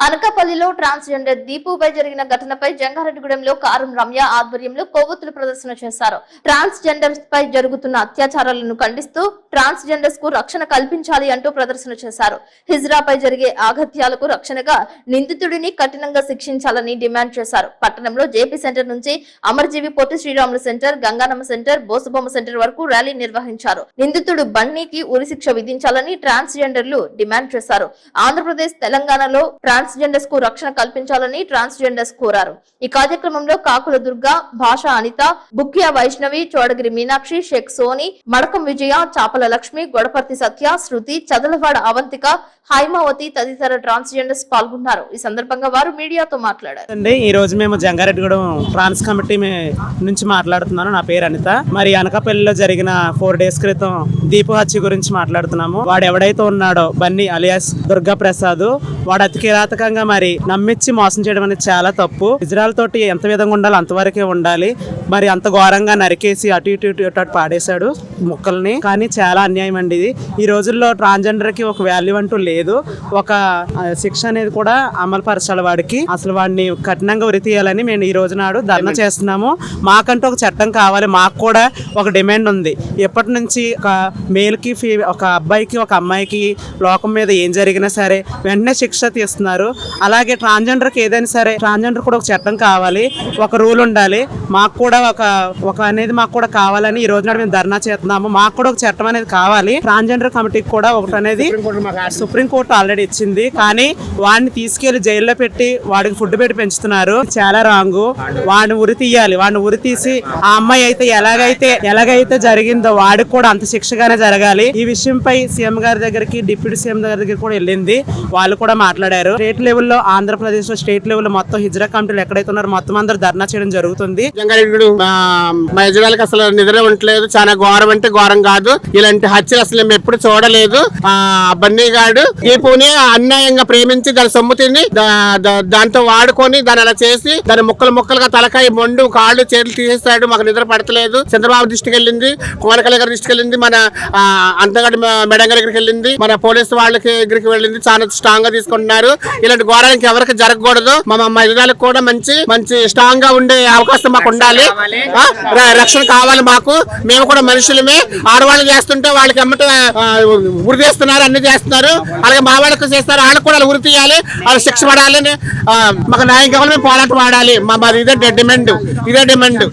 అనకాపల్లిలో ట్రాన్స్జెండర్ దీపుపై జరిగిన ఘటనపై జంగారెడ్డిగూడెంలో కారం రమ్య ఆధ్వర్యంలో కొవ్వొత్తులు ప్రదర్శన చేశారు. ట్రాన్స్జెండర్స్ పై జరుగుతున్న అత్యాచారాలను ఖండిస్తూ ట్రాన్స్జెండర్స్కు రక్షణ కల్పించాలి అంటూ ప్రదర్శన చేశారు. హిజ్రాపై జరిగే ఆగత్యాలకు రక్షణగా నిందితుడిని కఠినంగా శిక్షించాలని డిమాండ్ చేశారు. పట్టణంలో జేపీ సెంటర్ నుంచి Amarajeevi Potti Sriramulu centre Ganganamma centre Bosubomma centre వరకు ర్యాలీ నిర్వహించారు. నిందితుడు బన్నీకి ఉరిశిక్ష విధించాలని ట్రాన్స్జెండర్లు డిమాండ్ చేశారు. ఆంధ్రప్రదేశ్ తెలంగాణలో ట్రాన్స్ ట్రాన్స్జెండర్స్కు రక్షణ కల్పించాలని ట్రాన్స్జెండర్స్ కోరారు. ఈ కార్యక్రమంలో కాకుల దుర్గా భాష అనిత బుక్కియా వైష్ణవి చోడగిరి మీనాక్షి షేక్ సోని మడకం విజయ చాపల లక్ష్మి గొడపర్తి సత్య శృతి చదలవాడ అవంతిక హైమావతి తదితర ట్రాన్స్జెండర్స్ పాల్గొన్నారు. ఈ సందర్భంగా వారు మీడియాతో మాట్లాడారు. అండి ఈ రోజు మేము జంగారెడ్డిగూడెం ట్రాన్స్ కమిటీ నుంచి మాట్లాడుతున్నాను. నా పేరు అనిత. మరి అనకాపల్లిలో జరిగిన ఫోర్ డేస్ క్రితం దీపు హత్య గురించి మాట్లాడుతున్నాము. వాడు ఎవడైతే ఉన్నాడో బన్నీ అలియాస్ దుర్గా ప్రసాద్ వాడు అతి కిరాతకంగా మరి నమ్మించి మోసం చేయడం అనేది చాలా తప్పు. ఇజ్రాయల్ తోటి ఎంత విధంగా ఉండాలో అంతవరకే ఉండాలి. మరి అంత ఘోరంగా నరికేసి అటు ఇటు ఇటు ఇటు అటు పాడేశాడు ముక్కల్ని. కానీ చాలా అన్యాయం అండి ఇది. ఈ రోజుల్లో ట్రాన్స్జెండర్కి ఒక వాల్యూ అంటూ లేదు. ఒక శిక్ష అనేది కూడా అమలు పరచాలి వాడికి. అసలు వాడిని కఠినంగా ఉరి తీయాలని మేము ఈ రోజు నాడు ధర్నా చేస్తున్నాము. మాకంటూ ఒక చట్టం కావాలి. మాకు కూడా ఒక డిమాండ్ ఉంది. ఎప్పటి నుంచి ఒక మేల్కి ఫీ ఒక అబ్బాయికి ఒక అమ్మాయికి లోకం మీద ఏం జరిగినా సరే వెంటనే శిక్ష తీస్తున్నారు. అలాగే ట్రాన్స్జెండర్కి ఏదైనా సరే ట్రాన్స్జెండర్ కూడా ఒక చట్టం కావాలి ఒక రూల్ ఉండాలి. మాకు కూడా ఒక ఒక అనేది మాకు కూడా కావాలని ఈ రోజు నాడు మేము ధర్నా చేస్తున్నాము. మాకు కూడా ఒక చట్టం అనేది కావాలి. ట్రాన్స్జెండర్ కమిటీకి కూడా ఒకటి అనేది సుప్రీంకోర్టు ఆల్రెడీ ఇచ్చింది. కానీ వాడిని తీసుకెళ్ళి జైల్లో పెట్టి వాడికి ఫుడ్ పెట్టి పెంచుతున్నారు. చాలా రాంగు. వాడిని ఉరి తీయాలి. వాడిని ఉరి తీసి ఆ అమ్మాయి అయితే ఎలాగైతే ఎలాగైతే జరిగిందో వాడికి కూడా అంత శిక్షగానే జరగాలి. ఈ విషయంపై సీఎం గారి దగ్గరికి డిప్యూటీ సీఎం గారి దగ్గరికి కూడా వెళ్ళింది. వాళ్ళు కూడా మాట్లాడారు. స్టేట్ లెవెల్లో ఆంధ్రప్రదేశ్లో స్టేట్ లెవెల్ మొత్తం హిజ్రా కమిటీలు ఎక్కడైతే ఉన్నారో మొత్తం అందరూ ధర్నా చేయడం జరుగుతుంది. జంగారెడ్డి మా యజమానికి అసలు నిద్ర ఉండట్లేదు. చాలా ఘోరం అంటే ఘోరం కాదు. ఇలాంటి హత్యలు అసలు మేము ఎప్పుడు చూడలేదు. ఆ బన్నీ గాడు దీపుని అన్యాయంగా ప్రేమించి దాని సొమ్ము తిని దాంతో వాడుకొని దాన్ని అలా చేసి దాని ముక్కలు ముక్కలుగా తలకాయ మొండు కాళ్ళు చేతులు తీసేస్తాడు. మాకు నిద్ర పడతలేదు. చంద్రబాబు దృష్టికి వెళ్ళింది కోనకల గారి దృష్టికి వెళ్ళింది మన ఆ, అంతగడి మెడంగ దగ్గరికి వెళ్ళింది. మన పోలీసు వాళ్ళకి దగ్గరికి వెళ్ళింది. చాలా స్ట్రాంగ్గా తీసుకుంటున్నారు. ఇలాంటి ఘోరానికి ఎవరికి జరగకూడదు. మా మా మహిళలకు కూడా మంచి మంచి స్ట్రాంగ్గా ఉండే అవకాశం మాకు ఉండాలి. రక్షణ కావాలి మాకు. మేము కూడా మనుషులమే. ఆడవాళ్ళు చేస్తుంటే వాళ్ళకి ఎమ్మట ఉరి తీస్తున్నారు అన్ని చేస్తున్నారు. అలాగే మా వాళ్ళకి చేస్తారు వాళ్ళకి కూడా ఉరి తీయాలి వాళ్ళు శిక్ష పడాలి ఆ, మాకు న్యాయం కావాలి మేము పోరాటం ఆడాలి. మా మాది ఇదే డిమాండ్ ఇదే డిమాండ్